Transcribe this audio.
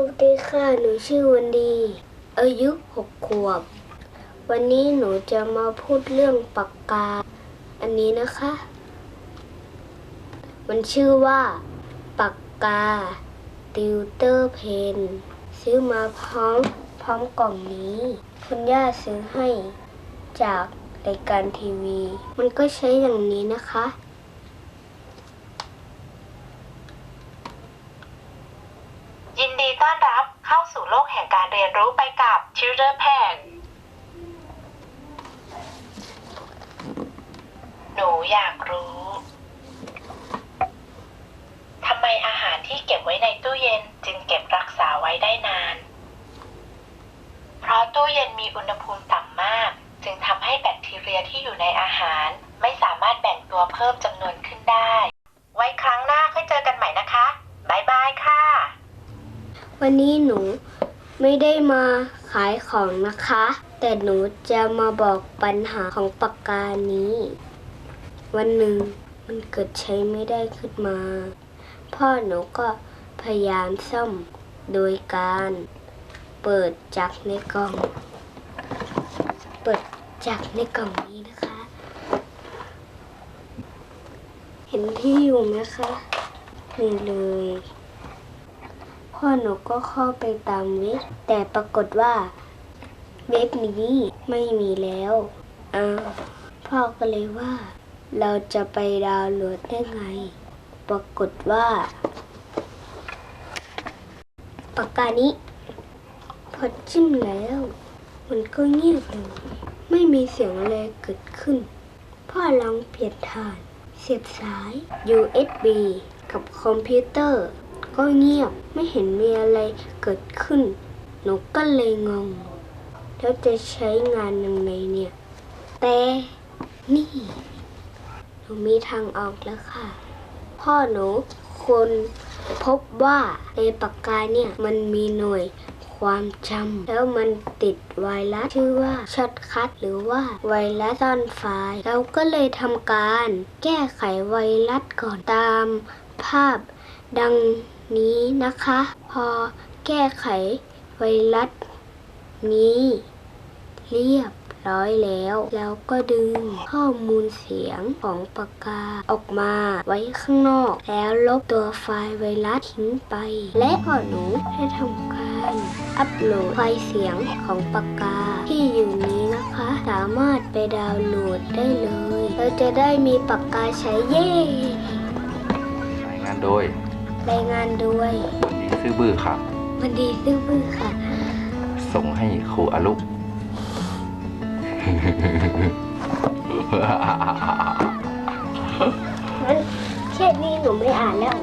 วัสดีค่ะ หนูชื่อวันดี อายุหกขวบ วันนี้หนูจะมาพูดเรื่องปากกา อันนี้นะคะ มันชื่อว่าปากกา ติวเตอร์เพน ซื้อมาพร้อมพร้อมกล่องนี้ คุณย่าซื้อให้จากรายการทีวี มันก็ใช้อย่างนี้นะคะ ยินดี ต้อนรับเข้าสู่โลกแห่งการเรียนรู้ไปกับ Tutor Pen หนูอยากรู้ทำไมอาหารที่เก็บไว้ในตู้เย็นจึงเก็บรักษาไว้ได้นาน เพราะตู้เย็นมีอุณหภูมิต่ำมาก จึงทำให้แบคทีเรียที่อยู่ในอาหาร ไม่สามารถแบ่งตัวเพิ่มจำนวนขึ้นได้ ไว้ครั้งหน้าค่อยเจอกันใหม่นะคะ บ๊ายบายค่ะ วันนี้หนูไม่ได้มาขายของนะคะ แต่หนูจะมาบอกปัญหาของปากกานี้ วันหนึ่งมันเกิดใช้ไม่ได้ขึ้นมา พ่อหนูก็พยายามซ่อมโดยการเปิดจากในกล่อง เปิดจากในกล่องนี้นะคะ เห็นที่อยู่ไหมคะนี่เลย พ่อหนูก็เข้าไปตามเว็บแต่ปรากฏว่า เว็บนี้ไม่มีแล้วอ้าวพ่อก็เลยว่า เราจะไปดาวน์โหลดได้ไง ปรากฏว่าปากกานี้ พอจิ้มแล้ว มันก็เงียบเลยไม่มีเสียงอะไรเกิดขึ้น พ่อลองเปลี่ยนฐาน เสียบสาย USB กับคอมพิวเตอร์ ก็เงียบไม่เห็นมีอะไรเกิดขึ้น หนูก็เลยงง แล้วจะใช้งานยังไงเนี่ย แต่นี่ หนูมีทางออกแล้วค่ะ พ่อหนูคนพบว่าในปากกาเนี่ยมันมีหน่วยความจำแล้วมันติดไวรัสชื่อว่าช็อตคัทหรือว่าไวรัสซ่อนไฟล์เราก็เลยทำการแก้ไขไวรัสก่อนตามภาพดัง นี้นะคะ พอแก้ไขไวรัสนี้เรียบร้อยแล้ว แล้วก็ดึงข้อมูลเสียงของปากกาออกมาไว้ข้างนอก แล้วลบตัวไฟล์ไวรัสทิ้งไป และพอหนูได้ทำการอัปโหลดไฟล์เสียงของปากกาที่อยู่นี้นะคะ สามารถไปดาวน์โหลดได้เลย เราจะได้มีปากกาใช้เย่รายงานโดย รายงานด้วย วันนี้ซื้อบื้อครับวันดีซื่อบื้อค่ะ ส่งให้ครูอลุงั้นแค่นี้หนูไม่อ่านแล้ว